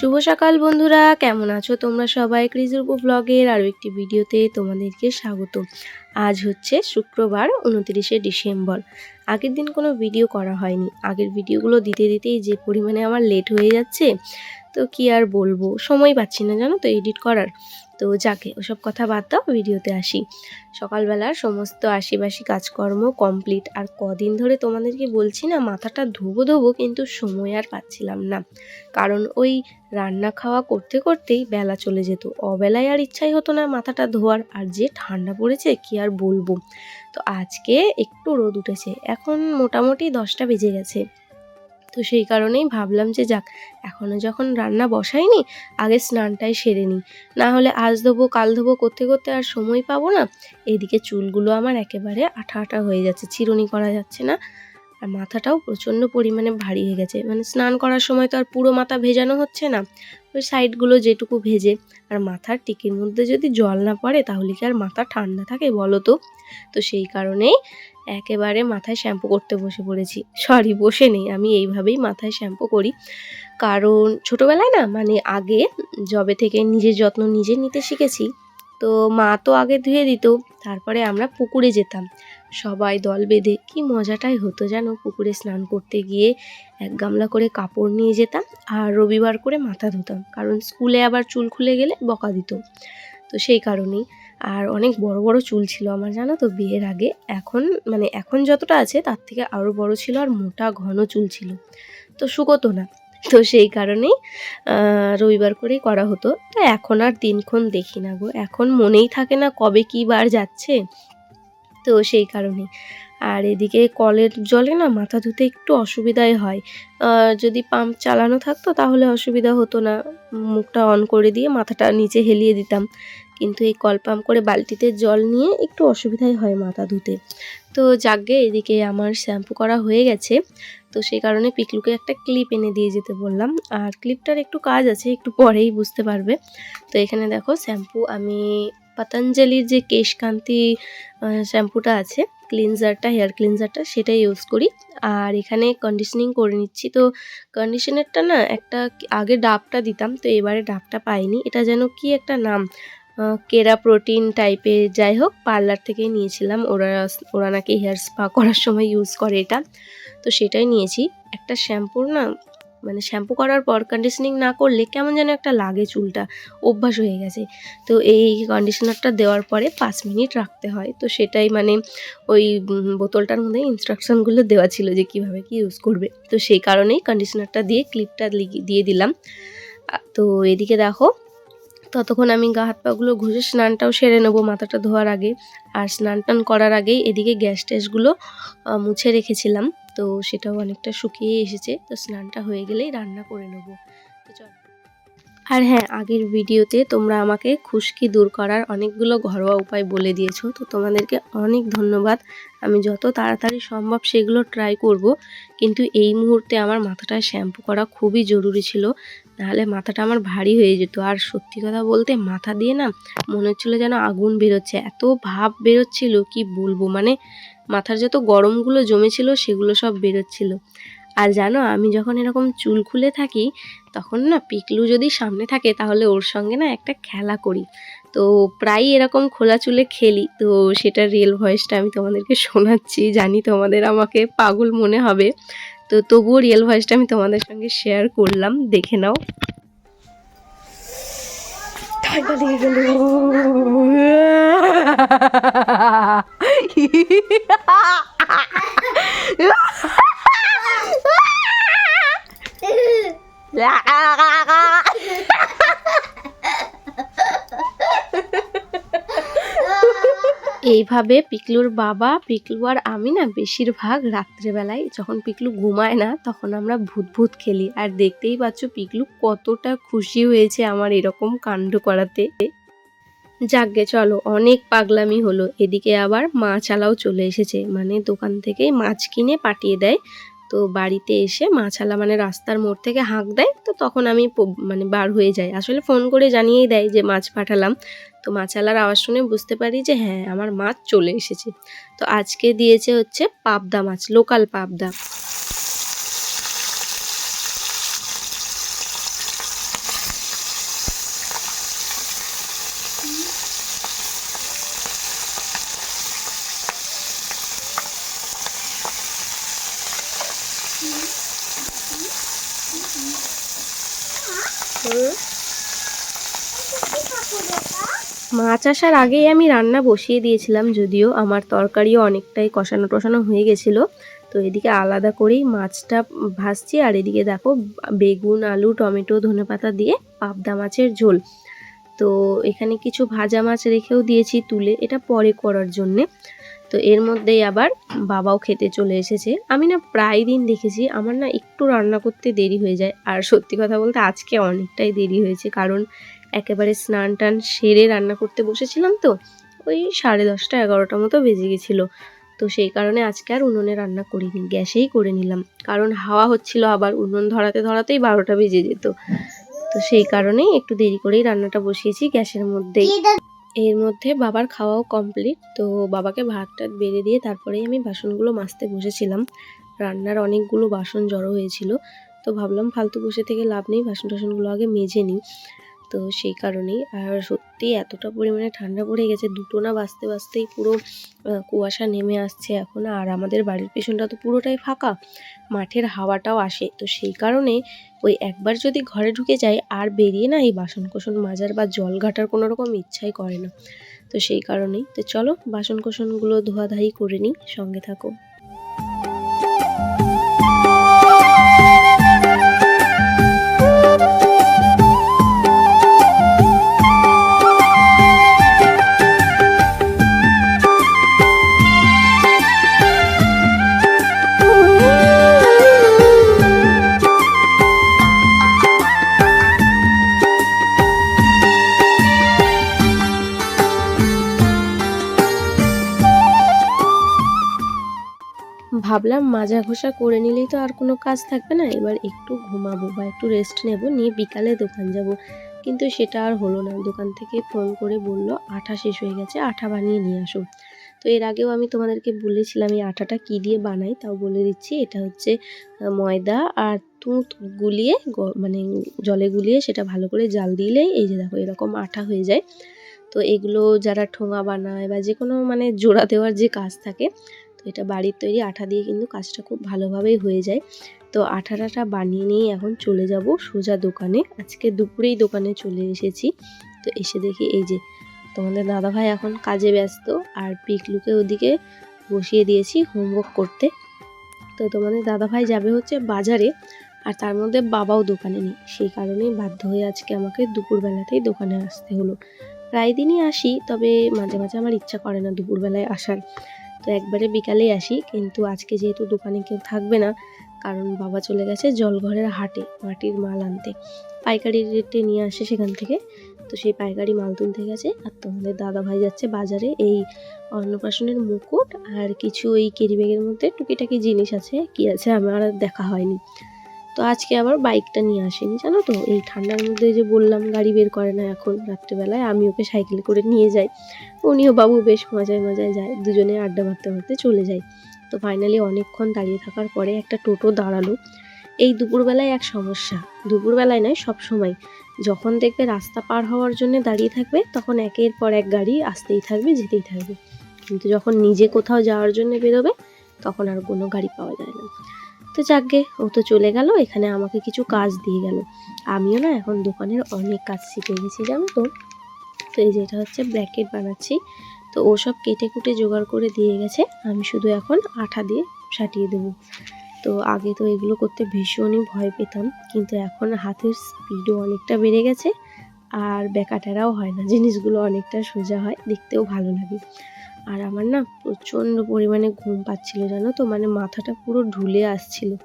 শুভ সকাল বন্ধুরা, কেমন আছো তোমরা সবাই? ক্রিজুরপু ব্লগের আরও একটি ভিডিওতে তোমাদেরকে স্বাগত। আজ হচ্ছে শুক্রবার, উনতিরিশে ডিসেম্বর। আগের দিন কোনো ভিডিও করা হয়নি। আগের ভিডিওগুলো দিতে দিতেই যে পরিমাণে আমার লেট হয়ে যাচ্ছে, তো কি আর বলব? সময় পাচ্ছি না জানো তো এডিট করার। তো যাকে, ওসব কথা বাদ দাও, ভিডিওতে আসি। সকালবেলার সমস্ত আশিবাসি কাজকর্ম কমপ্লিট আর কদিন ধরে তোমাদেরকে বলছি না, মাথাটা ধোবো ধোবো, কিন্তু সময় আর পাচ্ছিলাম না। কারণ ওই রান্না খাওয়া করতে করতেই বেলা চলে যেত। অবেলায় আর ইচ্ছাই হতো না মাথাটা ধোয়ার। আর যে ঠান্ডা পড়েছে, কি আর বলব? তো আজকে একটু রোদ উঠেছে। এখন মোটামুটি দশটা বেজে গেছে। তো সেই কারণেই ভাবলাম যে যাক এখনও যখন রান্না বসাইনি, আগে স্নানটাই সেরে নিই। না হলে আজ ধোবো, কাল ধোবো, করতে করতে আর সময় পাবো না। এদিকে চুলগুলো আমার একেবারে আঠা আঠা হয়ে যাচ্ছে, চিরুনি করা যাচ্ছে না। আর মাথাটাও প্রচণ্ড পরিমাণে ভারী হয়ে গেছে। মানে স্নান করার সময় তো আর পুরো মাথা ভেজানো হচ্ছে না। ওই সাইডগুলো যেটুকু ভেজে, আর মাথার টিকির মধ্যে যদি জল না পড়ে, তাহলে কি আর মাথা ঠান্ডা থাকে বলো তো? তো সেই কারণেই একেবারে মাথায় শ্যাম্পু করতে বসে পড়েছি। সরি বসে নেই। আমি এইভাবেই মাথায় শ্যাম্পু করি। কারণ ছোটোবেলায় না মানে আগে জবে থেকে নিজের যত্ন নিজে নিতে শিখেছি। তো মা তো আগে ধুয়ে দিত, তারপরে আমরা পুকুরে যেতাম। সবাই দল বেঁধে, কি মজাটাই হতো জানো? পুকুরে স্নান করতে গিয়ে এক গামলা করে কাপড় নিয়ে যেতাম আর রবিবার করে মাথা ধুতাম। কারণ স্কুলে আবার চুল খুলে গেলে বকা দিত। তো সেই কারণেই আর অনেক বড় বড় চুল ছিল আমার, জানো তো, বিয়ের আগে। এখন মানে এখন যতটা আছে, তার থেকে আরও বড় ছিল আর মোটা ঘন চুল ছিল। তো শুকোতো না। তো সেই কারণেই রবিবার করেই করা হতো। তো এখন আর দিনক্ষণ দেখি না গো। এখন মনেই থাকে না কবে কী বার যাচ্ছে। তো সেই কারণে আর এদিকে কলের জলে না মাথা ধুতে একটু অসুবিধাই হয়। যদি পাম্প চালানো থাকতো তাহলে অসুবিধা হতো না। মুখটা অন করে দিয়ে মাথাটা নিচে হেলিয়ে দিতাম। কিন্তু এই কল পাম্প করে বালতিতে জল নিয়ে একটু অসুবিধাই হয় মাথা ধুতে। তো যাকগে, এদিকে আমার শ্যাম্পু করা হয়ে গেছে। তো সেই কারণে পিকলুকে একটা ক্লিপ এনে দিয়ে যেতে বললাম। আর ক্লিপটার একটু কাজ আছে, একটু পরেই বুঝতে পারবে। তো এখানে দেখো, শ্যাম্পু আমি পতঞ্জলির যে কেশকান্তি শ্যাম্পুটা আছে, ক্লিনজারটা, হেয়ার ক্লিনজারটা সেটা ইউজ করি। আর এখানে কন্ডিশনিং করে নিচ্ছি। তো কন্ডিশনারটা না একটা আগে ডাবটা দিতাম, তো এবারে ডাবটা পাইনি। এটা যেন কি একটা নাম? কেরা প্রোটিন টাইপের যাই হোক, পার্লার থেকে নিয়েছিলাম। ওরা ওরা নাকি হেয়ার স্পা করার সময় ইউজ করে এটা। তো সেটাই নিয়েছি। একটা শ্যাম্পুর না মানে শ্যাম্পু করার পর কন্ডিশনিং না করলে কেমন যেন একটা লাগে চুলটা, অভ্যাস হয়ে গেছে। তো এই কন্ডিশনারটা দেওয়ার পরে পাঁচ মিনিট রাখতে হয়। তো সেটাই মানে ওই বোতলটার মধ্যে ইনস্ট্রাকশনগুলো দেওয়া ছিল যে কীভাবে কি ইউজ করবে। তো সেই কারণেই কন্ডিশনারটা দিয়ে ক্লিপটা দিয়ে দিলাম। তো এদিকে দেখো ততক্ষণ আমি গা হাত পাগুলো ঘষে স্নানটাও সেরে নেব মাথাটা ধোয়ার আগে। আর স্নান টান করার আগেই এদিকে গ্যাস ট্যাসগুলো মুছে রেখেছিলাম। তো সেটাও অনেকটা শুকিয়ে এসেছে। তো স্নানটা হয়ে গেলেই রান্না করে নেব। আর হ্যাঁ আগের ভিডিওতে তোমরা আমাকে খুশকি দূর করার অনেকগুলো ঘরোয়া উপায় বলে দিয়েছ, তো তোমাদেরকে অনেক ধন্যবাদ। আমি যত তাড়াতাড়ি সম্ভব সেগুলো ট্রাই করব, কিন্তু এই মুহূর্তে আমার মাথাটা শ্যাম্পু করা খুবই জরুরি ছিল, নাহলে মাথাটা আমার ভারী হয়ে যেত। আর সত্যি কথা বলতে মাথা দিয়ে না মনে হচ্ছিল যেন আগুন বেরোচ্ছে, এত ভাব বেরোচ্ছিল, কি বলব? মানে মাথার যত গরমগুলো জমেছিল সেগুলো সব বেরোচ্ছিল। আর জানো, আমি যখন এরকম চুল খুলে থাকি, তখন না পিকলু যদি সামনে থাকে, তাহলে ওর সঙ্গে না একটা খেলা করি। তো প্রায় এরকম খোলা চুলে খেলি। তো সেটার রিয়েল ভয়েসটা আমি তোমাদেরকে শোনাচ্ছি। জানি তোমাদের আমাকে পাগল মনে হবে। তো তবুও রিয়েল ভয়েসটা আমি তোমাদের সঙ্গে শেয়ার করলাম। দেখে নাও। 一个，两个，呜呜呜！哈哈哈哈哈哈！嘿嘿嘿嘿哈哈！啊！哈哈哈哈！啊！এইভাবে পিকলুর বাবা, পিকলু আর আমি না বেশিরভাগ রাত্রেবেলায় যখন পিকলু ঘুমায় না, তখন আমরা ভূত ভূত খেলি। আর দেখতেই পাচ্ছ পিকলু কতটা খুশি হয়েছে আমার এরকম কাণ্ড করাতে। যাকগে, চলো, অনেক পাগলামি হলো। এদিকে আবার মাছালাও চলে এসেছে। মানে দোকান থেকে মাছ কিনে পাঠিয়ে দেয়। তো বাড়িতে এসে মাছালা মানে রাস্তার মোড় থেকে হাঁক দেয়, তো তখন আমি মানে বার হয়ে যাই। আসলে ফোন করে জানিয়েই দেয় যে মাছ পাঠালাম। তো মাছালার আওয়াজ শুনে বুঝতে পারি যে হ্যাঁ আমার মাছ চলে এসেছে। তো আজকে দিয়েছে হচ্ছে পাবদা মাছ লোকাল পাবদা। মাছ আসার আগেই আমি রান্না বসিয়ে দিয়েছিলাম, যদিও আমার তরকারিও অনেকটাই কষানো টসানো হয়ে গেছিল। তো এদিকে আলাদা করেই মাছটা ভাজছি, আর এদিকে দেখো বেগুন, আলু, টমেটো, ধনেপাতা দিয়ে পাবদা মাছের ঝোল। তো এখানে কিছু ভাজা মাছ রেখেও দিয়েছি তুলে, এটা পরে করার জন্যে। তো এর মধ্যেই আবার বাবাও খেতে চলে এসেছে। আমি না প্রায় দিন দেখেছি, আমার না একটু রান্না করতে দেরি হয়ে যায়। আর সত্যি কথা বলতে আজকে অনেকটাই দেরি হয়েছে, কারণ একেবারে স্নান টান সেরে রান্না করতে বসেছিলাম তো, ওই সাড়ে দশটা এগারোটা মতো বেজে গেছিল। তো সেই কারণে আজকে আর উনুনে রান্না করিনি, গ্যাসেই করে নিলাম। কারণ হাওয়া হচ্ছিল আবার, উনুন ধরাতে ধরাতেই বারোটা বেজে যেত। তো সেই কারণেই একটু দেরি করেই রান্নাটা বসিয়েছি গ্যাসের মধ্যেই। এর মধ্যে বাবার খাওয়াও কমপ্লিট তো বাবাকে ভাত টাত বেড়ে দিয়ে তারপরেই আমি বাসনগুলো মাজতে বসেছিলাম। রান্নার অনেকগুলো বাসন জড়ো হয়েছিল তো ভাবলাম ফালতু বসে থেকে লাভ নেই বাসন টাসনগুলো আগে মেজে নিই। তো সেই কারণেই। আর সত্যি এতটা পরিমাণে ঠান্ডা পড়ে গেছে, দুটো না বাঁচতে বাঁচতেই পুরো কুয়াশা নেমে আসছে এখন। আর আমাদের বাড়ির পেছনটা তো পুরোটাই ফাঁকা, মাঠের হাওয়াটাও আসে। তো সেই কারণে ওই একবার যদি ঘরে ঢুকে যায় আর বেরিয়ে না এই বাসন কোসন মাজার বা জল ঘাটার কোনো রকম ইচ্ছাই করে না। তো সেই কারণেই। তো চলো বাসন কোসনগুলো ধোয়াধাই করে নিই, সঙ্গে থাকো। ভাবলাম মাজা ঘষা করে নিলেই তো আর কোনো কাজ থাকবে না। এবার একটু ঘুমাবো বা একটু রেস্ট নেব, নিয়ে বিকালে দোকান যাব। কিন্তু সেটা আর হলো না। দোকান থেকে ফোন করে বলল, আঠা শেষ হয়ে গেছে, আঠা বানিয়ে নিয়ে আসো। তো এর আগেও আমি তোমাদেরকে বলেছিলাম, এই আঠাটা কী দিয়ে বানাই? তাও বলে দিচ্ছি, এটা হচ্ছে ময়দা আর তুঁত গুলিয়ে মানে জলে গুলিয়ে সেটা ভালো করে জাল দিলেই এই যে দেখো, এরকম আঠা হয়ে যায়। তো এগুলো যারা ঠোঙা বানায় বা যে কোনো মানে জোড়া দেওয়ার যে কাজ থাকে তো এটা বাড়ির তৈরি আঠা দিয়ে কিন্তু কাজটা খুব ভালোভাবেই হয়ে যায়। তো আঠাটাটা বানিয়ে নিয়েই এখন চলে যাব সোজা দোকানে। আজকে দুপুরেই দোকানে চলে এসেছি। তো এসে দেখি এই যে তোমাদের দাদাভাই এখন কাজে ব্যস্ত আর পিকলুকে ওদিকে বসিয়ে দিয়েছি হোমওয়ার্ক করতে। তো তোমাদের দাদাভাই যাবে হচ্ছে বাজারে আর তার মধ্যে বাবাও দোকানে নেই। সেই কারণেই বাধ্য হয়ে আজকে আমাকে দুপুরবেলাতেই দোকানে আসতে হলো। প্রায় দিনই আসি, তবে মাঝে মাঝে আমার ইচ্ছা করে না দুপুরবেলায় আসার। তো একবারে বিকালেই আসি, কিন্তু আজকে যেহেতু দোকানে কেউ থাকবে না, কারণ বাবা চলে গেছে জলঘরের হাটে, মাটির মাল আনতে। পাইকারি রেটে নিয়ে আসে সেখান থেকে, তো সেই পাইকারি মাল তুলতে গেছে, আর তোমাদের দাদা ভাই যাচ্ছে বাজারে, এই অন্নপ্রাশনের মুকুট আর কিছু ওই কেরি ব্যাগের মধ্যে টুকিটাকি জিনিস আছে, কি আছে আমার দেখা হয়নি। তো আজকে আবার বাইকটা নিয়ে আসেনি, জানো তো? এই ঠান্ডার মধ্যে যে বললাম গাড়ি বের করে না এখন রাত্রেবেলায়, আমি ওকে সাইকেল করে নিয়ে যাই। উনিও বাবু বেশ মজায় মজায় যায়, দুজনে আড্ডা মারতে মারতে চলে যায় তো ফাইনালি অনেকক্ষণ দাঁড়িয়ে থাকার পরে একটা টোটো দাঁড়াল। এই দুপুরবেলায় এক সমস্যা, দুপুরবেলায় নয়, সব সময়। যখন দেখবে রাস্তা পার হওয়ার জন্য দাঁড়িয়ে থাকবে, তখন একের পর এক গাড়ি আসতেই থাকবে, যেতেই থাকবে। কিন্তু যখন নিজে কোথাও যাওয়ার জন্য বেরোবে, তখন আর কোনো গাড়ি পাওয়া যায় না। তো যাকগে, ও তো চলে গেল, এখানে আমাকে কিছু কাজ দিয়ে গেল। আমিও না এখন দোকানের অনেক কাজ শিখে গেছি, জানো তো? তো এই যে এটা হচ্ছে ব্র্যাকেট বানাচ্ছি। তো ও সব কেটে কুটে জোগাড় করে দিয়ে গেছে, আমি শুধু এখন আঠা দিয়ে সাটিয়ে দেবো। তো আগে তো এগুলো করতে ভীষণই ভয় পেতাম, কিন্তু এখন হাতের স্পিডও অনেকটা বেড়ে গেছে, আর বেকাটারাও হয় না, জিনিসগুলো অনেকটা সোজা হয়, দেখতেও ভালো লাগে। আর আমার না প্রচণ্ড পরিমাণে ঘুম পাচ্ছিল, জানো তো? মানে মাথাটা পুরো ঢুলে আসছিল।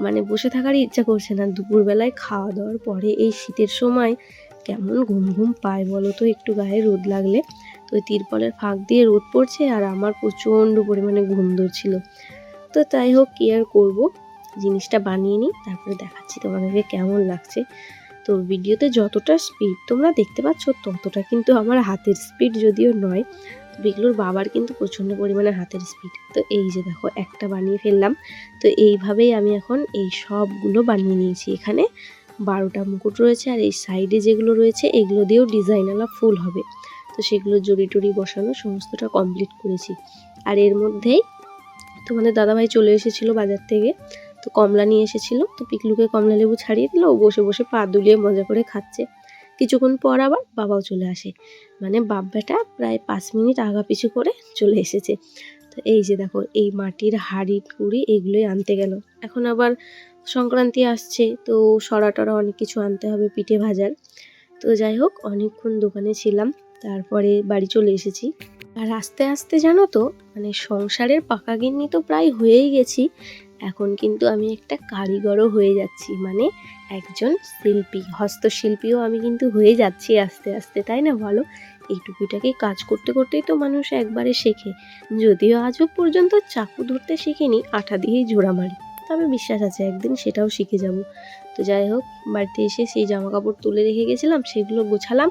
মানে বসে থাকারই ইচ্ছা করছে না। দুপুরবেলায় খাওয়া দাওয়ার পরে এই শীতের সময় কেমন ঘুম ঘুম পায় বলো তো? একটু গায়ে রোদ লাগলে। তো ওই তিরপলের ফাঁক দিয়ে রোদ পড়ছে আর আমার প্রচণ্ড পরিমাণে ঘুম ধরছিল। তো তাই হোক, কি আর করব? জিনিসটা বানিয়ে নিই, তারপরে দেখাচ্ছি তোমাদেরকে কেমন লাগছে। তো ভিডিওতে যতটা স্পিড তোমরা দেখতে পাচ্ছ, ততটা কিন্তু আমার হাতের স্পিড যদিও নয়। বিগলুর বাবার কিন্তু প্রচণ্ড পরিমাণে হাতের স্পিড তো এই যে দেখো, একটা বানিয়ে ফেললাম। তো এইভাবেই আমি এখন এই সবগুলো বানিয়ে নিয়েছি। এখানে বারোটা মুকুট রয়েছে আর এই সাইডে যেগুলো রয়েছে, এগুলো দিয়েও ডিজাইনওয়ালা ফুল হবে। তো সেগুলো জড়ি টড়ি বসানো, সমস্তটা কমপ্লিট করেছি। আর এর মধ্যেই তোমাদের দাদাভাই চলে এসেছিল বাজার থেকে। তো কমলা নিয়ে এসেছিল। তো পিকলুকে কমলা লেবু ছাড়িয়ে দিল। ও বসে বসে পা দুলিয়ে মজা করে খাচ্ছে। কিছুক্ষণ পর আবার বাবাও চলে আসে। মানে বাপ বেটা প্রায় পাঁচ মিনিট আগা পিছু করে চলে এসেছে। তো এই যে দেখো, এই মাটির হাড়ি, কুড়ি এগুলোই আনতে গেল। এখন আবার সংক্রান্তি আসছে, তো সরা টরা অনেক কিছু আনতে হবে পিঠে ভাজার। তো যাই হোক, অনেকক্ষণ দোকানে ছিলাম, তারপরে বাড়ি চলে এসেছি। আর আস্তে আস্তে জানো তো মানে সংসারের পাকা গিন্নি তো প্রায় হয়েই গেছি। এখন কিন্তু আমি একটা কারিগরও হয়ে যাচ্ছি মানে একজন শিল্পী, হস্তশিল্পীও আমি কিন্তু হয়ে যাচ্ছি আস্তে আস্তে, তাই না বলো? এই টুপিটাকে কাজ করতে করতেই তো মানুষ একবারে শেখে। যদিও আজও পর্যন্ত চাকু ধরতে শিখিনি, আঠা দিয়েই জোড়া মারি। তবে বিশ্বাস আছে, একদিন সেটাও শিখে যাব। তো যাই হোক, বাড়িতে এসে সেই জামা কাপড় তুলে রেখে গেছিলাম, সেগুলো গোছালাম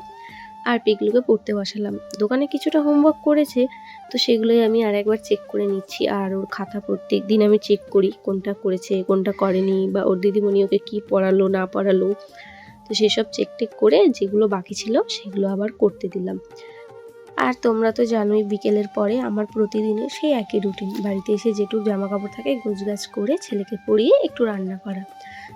আর পিকলুকে পড়তে বসালাম। দোকানে কিছুটা হোমওয়ার্ক করেছে তো সেগুলোই আমি আর একবার চেক করে নিচ্ছি। আর ওর খাতা প্রত্যেক দিন আমি চেক করি কোনটা করেছে, কোনটা করেনি বা ওর দিদিমণি ওকে কী পড়ালো, না পড়ালো। তো সেসব চেক টেক করে যেগুলো বাকি ছিল সেগুলো আবার করতে দিলাম। আর তোমরা তো জানোই বিকেলের পরে আমার প্রতিদিনের সেই একই রুটিন বাড়িতে এসে যেটুকু জামা কাপড় থাকে গোছগাছ করে ছেলেকে পরিয়ে একটু রান্না করা।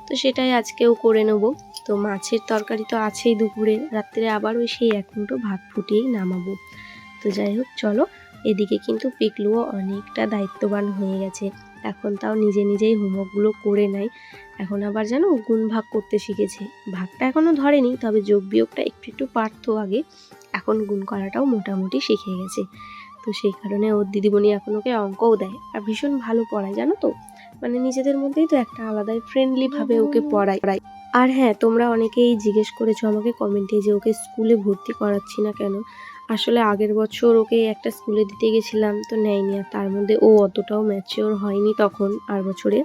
তো সেটাই আজকেও করে নেব। তো মাছের তরকারি তো আছেই দুপুরে। রাত্রে আবার ওই সেই এক মুঠো ভাত ফুটিয়েই নামাবো। তো যাই হোক, চলো এদিকে কিন্তু পিকলুও অনেকটা দায়িত্ববান হয়ে গেছে। এখন তাও নিজে নিজেই হোমওয়ার্কগুলো করে নেয়। এখন আবার যেন গুণ ভাগ করতে শিখেছে। ভাগটা এখনও ধরেনি, তবে যোগ বিয়োগটা একটু একটু পারতো আগে। এখন গুণ করাটাও মোটামুটি শিখে গেছে। তো সেই কারণে ওর দিদিমণি এখন ওকে অঙ্কও দেয়। আর ভীষণ ভালো পড়ায়, জানো তো? মানে নিজেদের মধ্যেই তো একটা আলাদাই ফ্রেন্ডলিভাবে ওকে পড়ায়। আর হ্যাঁ তোমরা অনেকেই জিজ্ঞেস করেছ আমাকে কমেন্টে যে ওকে স্কুলে ভর্তি করাচ্ছি না কেন? আসলে আগের বছর ওকে একটা স্কুলে দিতে গেছিলাম, তো নেয়নি আর তার মধ্যে ও অতটাও ম্যাচিওর হয়নি তখন আর বছরে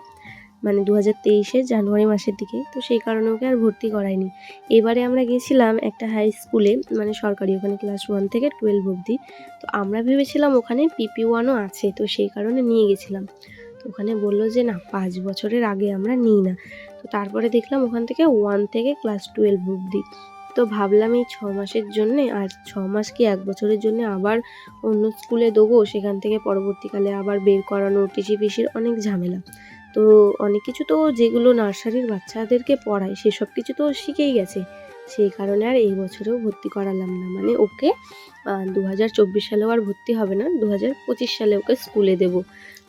মানে দু হাজার তেইশে জানুয়ারি মাসের দিকে, তো সেই কারণে ওকে আর ভর্তি করায়নি। এবারে আমরা গেছিলাম একটা হাই স্কুলে মানে সরকারি, ওখানে ক্লাস ওয়ান থেকে টুয়েলভ অবধি, তো আমরা ভেবেছিলাম ওখানে পিপি ওয়ানও আছে, তো সেই কারণে নিয়ে গেছিলাম। তো ওখানে বলল যে, না, পাঁচ বছরের আগে আমরা নিই না। তো তারপরে দেখলাম ওখান থেকে ওয়ান থেকে ক্লাস টুয়েলভ অবধি। তো ভাবলাম এই ছ মাসের জন্যে, আর ছ মাস কি এক বছরের জন্য আবার অন্য স্কুলে দেবো? সেখান থেকে পরবর্তীকালে আবার বের করানো টিসি পিসির অনেক ঝামেলা। তো অনেক কিছু তো যেগুলো নার্সারির বাচ্চাদেরকে পড়ায়, সেসব কিছু তো শিখেই গেছে। সেই কারণে আর এই বছরেও ভর্তি করালাম না। মানে ওকে দু হাজার চব্বিশ সালেও আর ভর্তি হবে না দু হাজার পঁচিশ সালে ওকে স্কুলে দেব।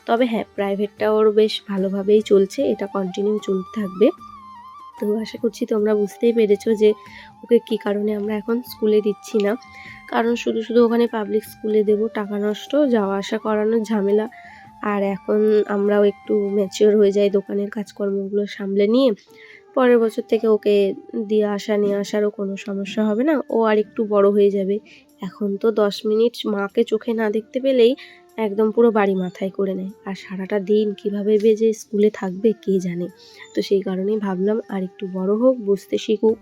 তবে হ্যাঁ প্রাইভেটটা ওর বেশ ভালোভাবেই চলছে, এটা কন্টিনিউ চলতে থাকবে। তো আশা করছি তোমরা বুঝতেই পেরেছ যে ওকে কী কারণে আমরা এখন স্কুলে দিচ্ছি না? কারণ শুধু শুধু ওখানে পাবলিক স্কুলে দেবো, টাকা নষ্ট, যাওয়া আসা করানোর ঝামেলা। আর এখন আমরাও একটু ম্যাচিওর হয়ে যাই দোকানের কাজকর্মগুলো সামলে নিয়ে। পরের বছর থেকে ওকে দিয়ে আসা, নিয়ে আসারও কোনো সমস্যা হবে না। ও আর একটু বড় হয়ে যাবে। এখন তো দশ মিনিট মাকে চোখে না দেখতে পেলেই একদম পুরো বাড়ি মাথায় করে নেয়। আর সারাটা দিন কীভাবে বেজে স্কুলে থাকবে কে জানে? তো সেই কারণেই ভাবলাম আর একটু বড় হোক, বুঝতে শিখুক।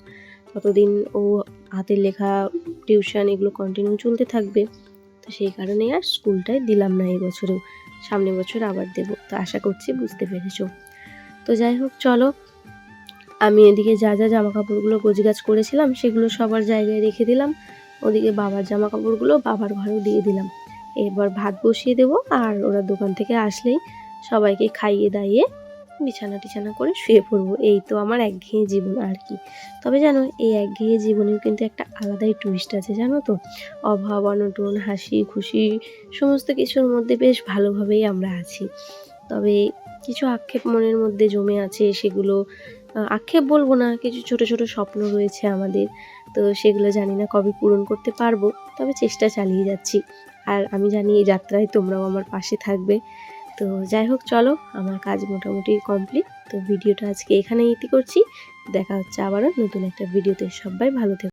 ততদিন ও হাতের লেখা টিউশন এগুলো কন্টিনিউ চলতে থাকবে। তো সেই কারণেই আর স্কুলটায় দিলাম না এই বছরেও। সামনে বছর আবার দেব। তো আশা করছি বুঝতে পেরেছ। তো যাই হোক, চলো। আমি এদিকে যা যা জামা কাপড়গুলো গোছগাছ করেছিলাম, সেগুলো সবার জায়গায় রেখে দিলাম। ওদিকে বাবার জামা কাপড়গুলো বাবার ঘরেও দিয়ে দিলাম। এবার ভাত বসিয়ে দেবো আর ওরা দোকান থেকে আসলেই সবাইকে খাইয়ে দাইয়ে বিছানা টিছানা করে শুয়ে পড়ব। এই তো আমার একঘেয়ে জীবন আর কি। তবে জানো, এই একঘেয়ে জীবনেও কিন্তু একটা আলাদাই টুইস্ট আছে, জানো তো? অভাব, অনটন, হাসি, খুশি, সমস্ত কিছুর মধ্যে বেশ ভালোভাবেই আমরা আছি। তবে কিছু আক্ষেপ মনের মধ্যে জমে আছে, সেগুলো আক্ষেপ বলব না, কিছু ছোট ছোট স্বপ্ন রয়েছে আমাদের। তো সেগুলো জানি না কবে পূরণ করতে পারব, তবে চেষ্টা চালিয়ে যাচ্ছি। আর আমি জানি এই যাত্রায় তোমরাও আমার পাশে থাকবে। তো যাই হোক, চলো, আমার কাজ মোটামুটি কমপ্লিট তো ভিডিওটা আজকে এখানেই ইতি করছি। দেখা হচ্ছে আবারও নতুন একটা ভিডিওতে। সবাই ভালো থেকো।